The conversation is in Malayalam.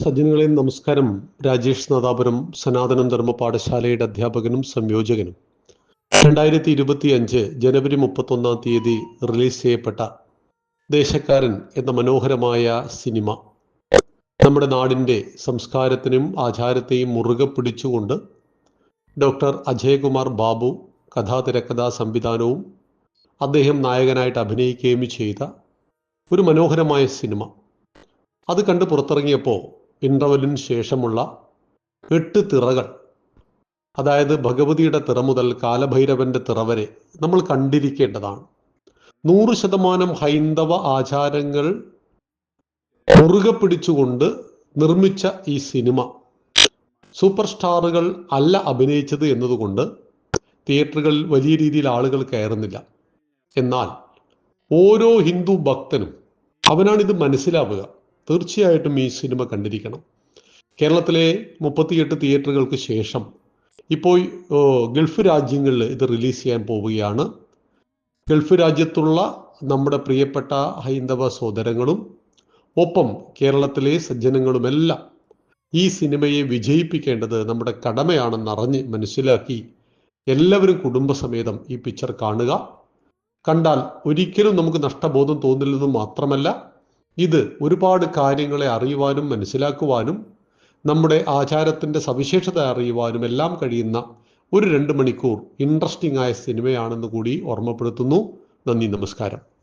സജ്ജനങ്ങളെ നമസ്കാരം. രാജേഷ് നാദാപുരം സനാതനം ധർമ്മ പാഠശാലയുടെ അധ്യാപകനും സംയോജകനും. രണ്ടായിരത്തി ഇരുപത്തി അഞ്ച് ജനുവരി മുപ്പത്തൊന്നാം തീയതി റിലീസ് ചെയ്യപ്പെട്ട ദേശക്കാരൻ എന്ന മനോഹരമായ സിനിമ. നമ്മുടെ നാടിന്റെ സംസ്കാരത്തിനും ആചാരത്തെയും മുറുകെ പിടിച്ചുകൊണ്ട് ഡോക്ടർ അജയകുമാർ ബാബു കഥാതിരക്കഥാ സംവിധാനവും അദ്ദേഹം നായകനായിട്ട് അഭിനയിക്കുകയും ചെയ്ത ഒരു മനോഹരമായ സിനിമ. അത് കണ്ട് പുറത്തിറങ്ങിയപ്പോൾ ഇന്റർവെല്ലിന് ശേഷമുള്ള എട്ട് തിറകൾ. അതായത് ഭഗവതിയുടെ തിറ മുതൽ കാലഭൈരവന്റെ തിറ വരെ നമ്മൾ കണ്ടിരിക്കേണ്ടതാണ്. നൂറ് ശതമാനം ഹൈന്ദവ ആചാരങ്ങൾ മുറുകെ പിടിച്ചുകൊണ്ട് നിർമ്മിച്ച ഈ സിനിമ സൂപ്പർ സ്റ്റാറുകൾ അല്ല അഭിനയിച്ചത് എന്നതുകൊണ്ട് തിയേറ്ററുകളിൽ വലിയ രീതിയിൽ ആളുകൾ കയറുന്നില്ല. എന്നാൽ ഓരോ ഹിന്ദു ഭക്തനും അവനാണിത് മനസ്സിലാവുക. തീർച്ചയായിട്ടും ഈ സിനിമ കണ്ടിരിക്കണം. കേരളത്തിലെ മുപ്പത്തിയെട്ട് തിയേറ്ററുകൾക്ക് ശേഷം ഇപ്പോൾ ഗൾഫ് രാജ്യങ്ങളിൽ ഇത് റിലീസ് ചെയ്യാൻ പോവുകയാണ്. ഗൾഫ് രാജ്യത്തുള്ള നമ്മുടെ പ്രിയപ്പെട്ട ഹൈന്ദവ സോദരങ്ങളും ഒപ്പം കേരളത്തിലെ സജ്ജനങ്ങളുമെല്ലാം ഈ സിനിമയെ വിജയിപ്പിക്കേണ്ടത് നമ്മുടെ കടമയാണെന്ന് അറിഞ്ഞ് മനസ്സിലാക്കി എല്ലാവരും കുടുംബസമേതം ഈ പിക്ചർ കാണുക. കണ്ടാൽ ഒരിക്കലും നമുക്ക് നഷ്ടബോധം തോന്നില്ലെന്ന് മാത്രമല്ല ഇത് ഒരുപാട് കാര്യങ്ങളെ അറിയുവാനും മനസ്സിലാക്കുവാനും നമ്മുടെ ആചാരത്തിന്റെ സവിശേഷത അറിയുവാനും എല്ലാം കഴിയുന്ന ഒരു രണ്ട് മണിക്കൂർ ഇൻട്രസ്റ്റിംഗ് ആയ സിനിമയാണെന്ന് കൂടി ഓർമ്മപ്പെടുത്തുന്നു. നന്ദി നമസ്കാരം.